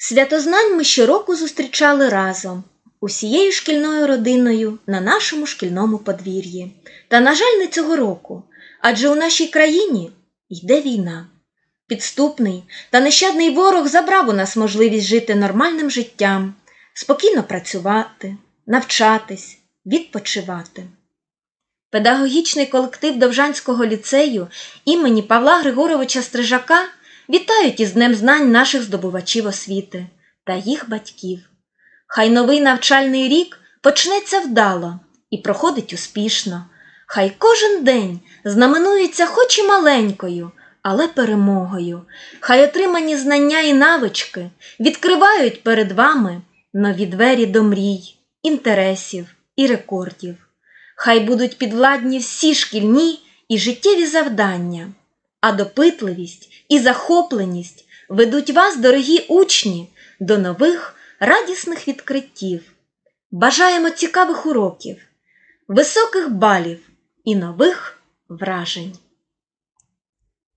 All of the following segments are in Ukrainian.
Святознань ми щороку зустрічали разом, усією шкільною родиною на нашому шкільному подвір'ї. Та, на жаль, не цього року, адже у нашій країні йде війна. Підступний та нещадний ворог забрав у нас можливість жити нормальним життям, спокійно працювати, навчатись, відпочивати. Педагогічний колектив Довжанського ліцею імені Павла Григоровича Стрижака вітають із Днем знань наших здобувачів освіти та їх батьків. Хай новий навчальний рік почнеться вдало і проходить успішно. Хай кожен день знаменується хоч і маленькою, але перемогою. Хай отримані знання і навички відкривають перед вами нові двері до мрій, інтересів і рекордів. Хай будуть підвладні всі шкільні і життєві завдання, а допитливість і захопленість ведуть вас, дорогі учні, до нових радісних відкриттів. Бажаємо цікавих уроків, високих балів і нових вражень.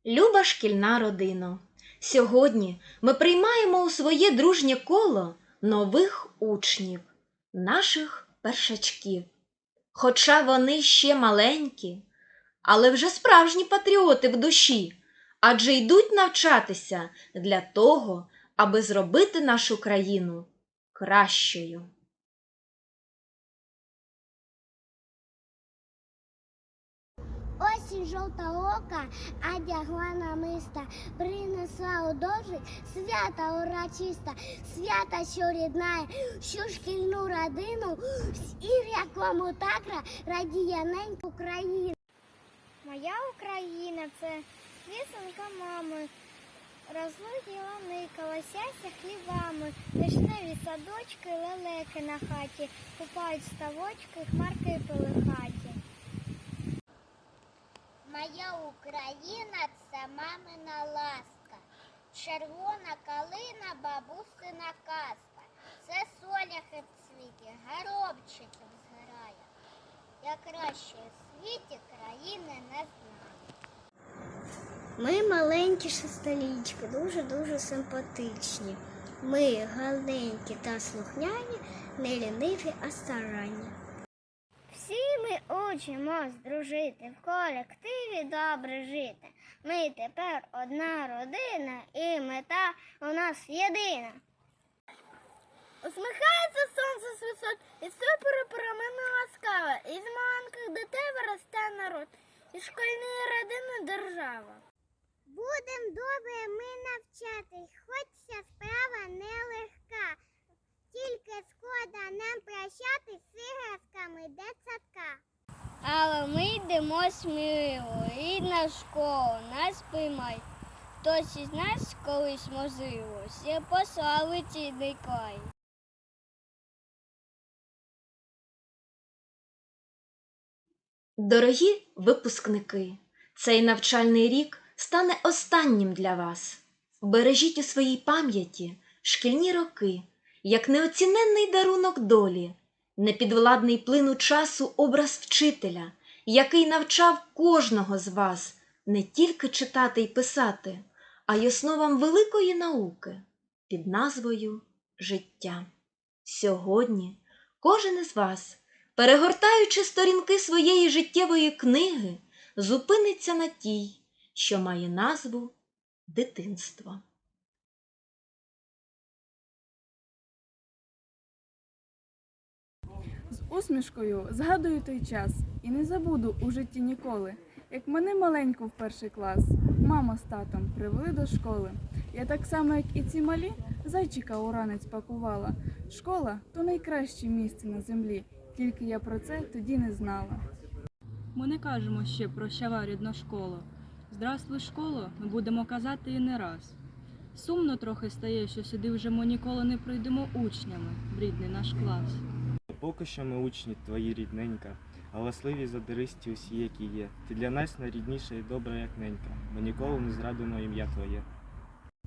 Люба шкільна родина, сьогодні ми приймаємо у своє дружнє коло нових учнів, наших першачків. Хоча вони ще маленькі, але вже справжні патріоти в душі, адже йдуть навчатися для того, аби зробити нашу країну кращою. Осінь жовтоока, одягла намиста, принесла у свята урочиста, свята, що ріднає, що шкільну родину, і якому так ра- радіє ненька Україна. Моя Україна це вісенька мами, розлугі лани, колосяся хлібами, вишневі садочки, лелеки на хаті, купають ставочки, хмарки пилихаті. Моя Україна це мамина ласка, червона калина, бабусина казка. Це соляхи в цвіті, горобчиків згорає. Я кращої в світі країни не знаю. Ми маленькі шестилічки, дуже-дуже симпатичні. Ми гарненькі та слухняні, не ліниві, а старанні. Всі ми учимось дружити, в колективі добре жити. Ми тепер одна родина і мета у нас єдина. Усміхається сонце з висот, і супер перемина ласкава, і з маленьких дітей виросте народ, і школьної родини держава. Будем добре ми навчатись, хоч ця справа нелегка. Тільки шкода нам прощатись з іграшками дитсадка. Але ми йдемо сміливо, рідна школа, нас приймай. Хтось із нас колись можливо, все послали цінний край. Дорогі випускники, цей навчальний рік стане останнім для вас. Бережіть у своїй пам'яті шкільні роки, як неоціненний дарунок долі, непідвладний плину часу образ вчителя, який навчав кожного з вас не тільки читати й писати, а й основам великої науки під назвою Життя. Сьогодні кожен із вас перегортаючи сторінки своєї життєвої книги, зупиниться на тій, що має назву дитинство. З усмішкою згадую той час і не забуду у житті ніколи, як мене маленьку в перший клас, мама з татом привели до школи. Я так само, як і ці малі, зайчика у ранець пакувала. Школа то найкраще місце на землі, тільки я про це тоді не знала. Ми не кажемо ще прощава рідна школа. Здравствуй, школо, ми будемо казати і не раз. Сумно трохи стає, що сюди вже ми ніколи не прийдемо учнями, в рідний наш клас. Поки що ми учні твої рідненька, галасливі задиристі усі, які є. Ти для нас найрідніша і добра, як ненька. Ми ніколи не зрадимо ім'я твоє.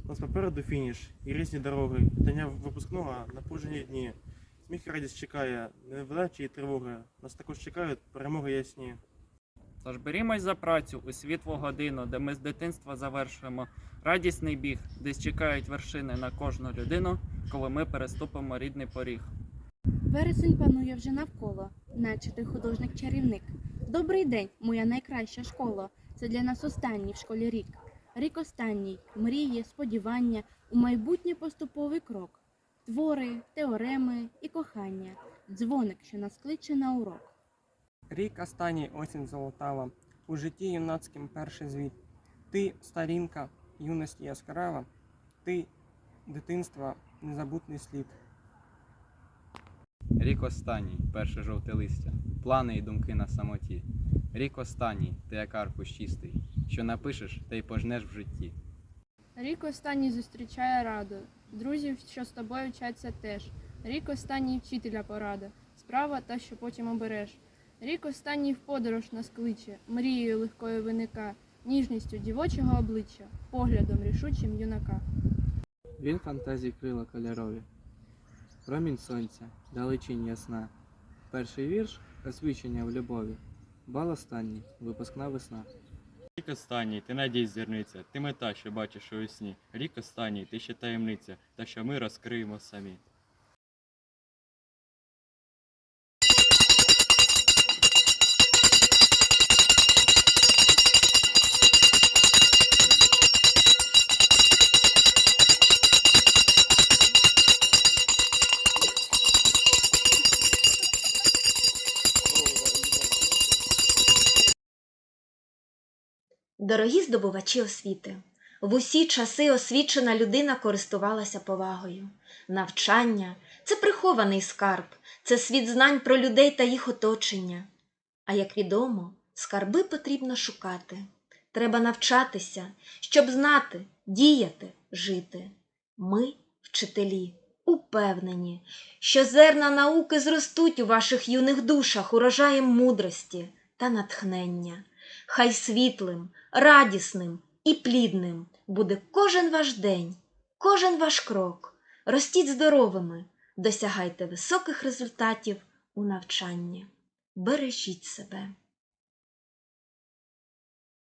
У нас попереду фініш і різні дороги. До дня випускного напружені дні. Сміх і радість чекає, невдачі і тривоги. Нас також чекають перемоги ясні. Тож берімось за працю у світлу годину, де ми з дитинства завершуємо Радісний біг, десь чекають вершини на кожну людину, коли ми переступимо рідний поріг. Вересень панує вже навколо, наче ти художник-чарівник. Добрий день, моя найкраща школа. Це для нас останній в школі рік. Рік останній, мрії, сподівання, у майбутнє поступовий крок. Твори, теореми і кохання. Дзвоник, що нас кличе на урок. Рік останній осінь золотава, у житті юнацьким перший звіт. Ти старінка, юність яскрава, ти дитинства незабутний слід. Рік останній, перше жовте листя, плани і думки на самоті. Рік останній, ти як аркуш чистий, що напишеш, та й пожнеш в житті. Рік останній зустрічає раду, друзів, що з тобою вчаться теж. Рік останній вчителя порада, справа та, що потім обереш. Рік останній в подорож нас кличе, мрією легкою виника, ніжністю дівочого обличчя, поглядом рішучим юнака. Він фантазії крила кольорові. Промінь сонця, далечінь ясна. Перший вірш освічення в любові. Бал останній, випускна весна. Рік останній, ти надій зірниця, ти мета, що бачиш у весні. Рік останній, ти ще таємниця, та що ми розкриємо самі. Дорогі здобувачі освіти, в усі часи освічена людина користувалася повагою. Навчання це прихований скарб, це світ знань про людей та їх оточення. А як відомо, скарби потрібно шукати. Треба навчатися, щоб знати, діяти, жити. Ми, вчителі, упевнені, що зерна науки зростуть у ваших юних душах урожаєм мудрості та натхнення. Хай світлим, радісним і плідним буде кожен ваш день, кожен ваш крок. Ростіть здоровими, досягайте високих результатів у навчанні. Бережіть себе.